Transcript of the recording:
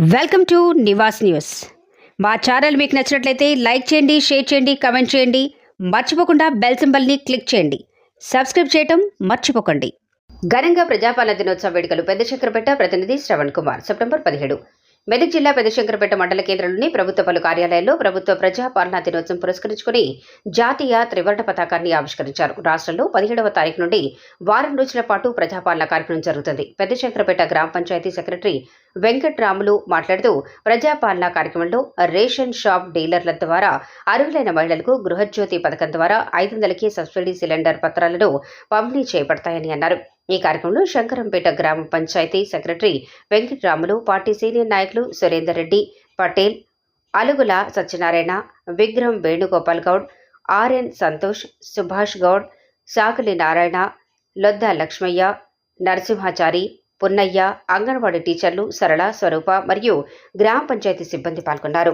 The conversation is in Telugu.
Welcome to Nivas news. మా ఛానల్ మీకు నచ్చినట్లయితే లైక్ చేయండి షేర్ చేయండి కమెంట్ చేయండి. మర్చిపోకుండా బెల్ సింబల్ని క్లిక్ చేయండి. సబ్స్క్రైబ్ చేయటం మర్చిపోకండి. ఘనంగా ప్రజాపాలన దినోత్సవ వేడుకలు పెద్ద చక్రపేట ప్రతినిధి శ్రవణ్ కుమార్. సెప్టెంబర్ పదిహేడు. మెదక్ జిల్లా పెదశంకరపేట మండల కేంద్రంలోని ప్రభుత్వ పలు కార్యాలయాల్లో ప్రభుత్వ ప్రజాపాలనా దినోత్సవం పురస్కరించుకుని జాతీయ త్రివర్ణ పతాకాన్ని ఆవిష్కరించారు. రాష్ట్రంలో పదిహేడవ తారీఖు నుండి వారం రోజుల పాటు ప్రజాపాలన కార్యక్రమం జరుగుతుంది. పెద్దశంకరపేట గ్రామ పంచాయతీ సెక్రటరీ వెంకట్రాములు మాట్లాడుతూ ప్రజాపాలన కార్యక్రమంలో రేషన్ షాప్ డీలర్ల ద్వారా అర్హులైన మహిళలకు గృహజ్యోతి పథకం ద్వారా ఐదు వందలకి సబ్సిడీ సిలిండర్ పత్రాలను పంపిణీ చేపడతాయని అన్నారు. ఈ కార్యక్రమంలో శంకరంపేట గ్రామ panchayat secretary Venkatramulu party senior నాయకులు సురేందర్ రెడ్డి పటేల్ అలుగుల సత్యనారాయణ విగ్రహం వేణుగోపాల్ గౌడ్ ఆర్ఎన్ సంతోష్ సుభాష్ గౌడ్ సాకలి నారాయణ లొద్ద లక్ష్మయ్య నరసింహాచారి పున్నయ్య అంగన్వాడీ టీచర్లు సరళ స్వరూప మరియు గ్రామ పంచాయతీ సిబ్బంది పాల్గొన్నారు.